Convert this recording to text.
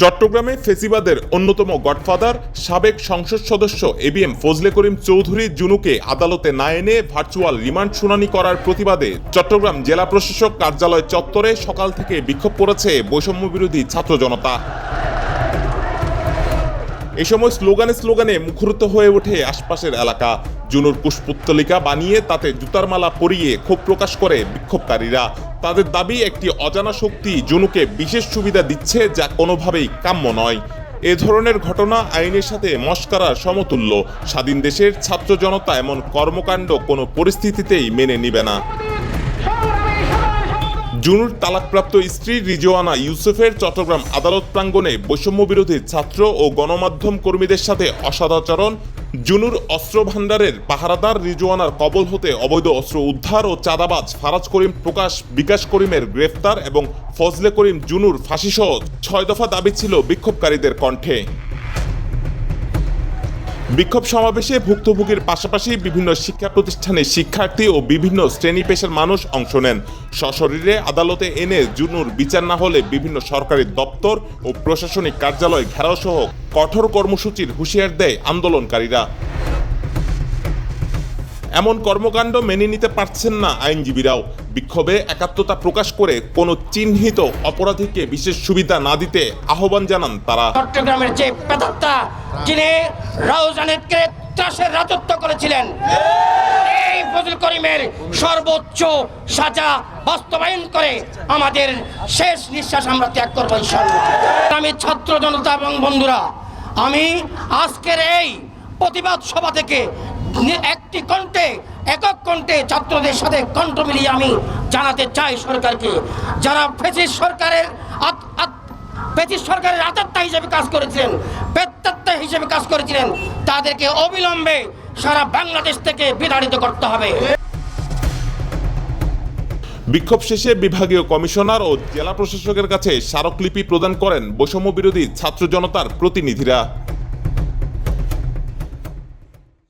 চট্টগ্রামে ফেসিবাদের অন্যতম গডফাদার, সাবেক সংসদ সদস্য এবিএম ফজলে করিম চৌধুরী জুনুকে আদালতে না এনে ভার্চুয়াল রিমান্ড শুনানি করার প্রতিবাদে চট্টগ্রাম জেলা প্রশাসক কার্যালয় চত্বরে সকাল থেকে বিক্ষোভ করেছে বৈষম্য বিরোধী ছাত্র জনতা। এ সময় স্লোগানে স্লোগানে মুখরিত হয়ে ওঠে আশপাশের এলাকা। জুনুর পুষ্পুত্তলিকা বানিয়ে তাতে জুতার মালা পরিয়ে ক্ষোভ প্রকাশ করে বিক্ষোভকারীরা। তাদের দাবি, একটি অজানা শক্তি জুনুকে বিশেষ সুবিধা দিচ্ছে যা কোনোভাবেই কাম্য নয়। এ ধরনের ঘটনা আইনের সাথে মস্কারার সমতুল্য। স্বাধীন দেশের ছাত্র জনতা এমন কর্মকাণ্ড কোনো পরিস্থিতিতেই মেনে নিবে না। জুনুর তালাকপ্রাপ্ত স্ত্রী রিজওয়ানা ইউসুফের চট্টগ্রাম আদালত প্রাঙ্গণে বৈষম্য বিরোধী ছাত্র ও গণমাধ্যম কর্মীদের সাথে অসদাচরণ জুনুর অস্ত্র ভাণ্ডারের পাহারাদার রিজওয়ানার কবল হতে অবৈধ অস্ত্র উদ্ধার ও চাঁদাবাজ ফারাজ করিম প্রকাশ, বিকাশ করিমের গ্রেফতার এবং ফজলে করিম জুনুর ফাঁসিসহ ছয় দফা দাবি ছিল বিক্ষোভকারীদের কণ্ঠে। বিক্ষোভ সমাবেশে ভুক্তভোগীর পাশাপাশি বিভিন্ন শিক্ষা প্রতিষ্ঠানের শিক্ষার্থী ও বিভিন্ন শ্রেণি পেশার মানুষ অংশ নেন। সশরীরে আদালতে এনে জুনুর বিচার না হলে বিভিন্ন সরকারি দপ্তর ও প্রশাসনিক কার্যালয় ঘেরাও সহ কঠোর কর্মসূচির হুঁশিয়ার দেয় আন্দোলনকারীরা। এমন কর্মকাণ্ড মেনে নিতে পারছেন না আইনজীবীরাও। বিক্ষোভে একাত্মতা প্রকাশ করে কোনো চিহ্নিত অপরাধীকে বিশেষ সুবিধা না দিতে আহ্বান জানান তারা। চট্টগ্রামের যে প্রেতাত্মা যিনি রাউজানেতকে ত্রাসের রাজত্ব করেছিলেন, এই ফজল করিমের সর্বোচ্চ সাজা বাস্তবায়ন করে আমাদের শেষ নিঃশ্বাস আমরা ত্যাগ করব আমি ছাত্র জনতা এবং বন্ধুরা, আমি আজকের এই প্রতিবাদ সভা থেকে একটি কণ্ঠে, একক কণ্ঠে ছাত্রদের সাথে কণ্ঠ মিলিয়ে আমি জানাতে চাই সরকারকে। যারা ফেসিস সরকারের আত- সরকারের আতাত্তা হিসেবে কাজ করেছিলেন হিসেবে কাজ করেছিলেন, তাদেরকে অবিলম্বে সারা বাংলাদেশ থেকে বিতাড়িত করতে হবে। বিক্ষোভ শেষে বিভাগীয় কমিশনার ও জেলা প্রশাসকের কাছে স্মারকলিপি প্রদান করেন বৈষম্য বিরোধী ছাত্র জনতার প্রতিনিধিরা।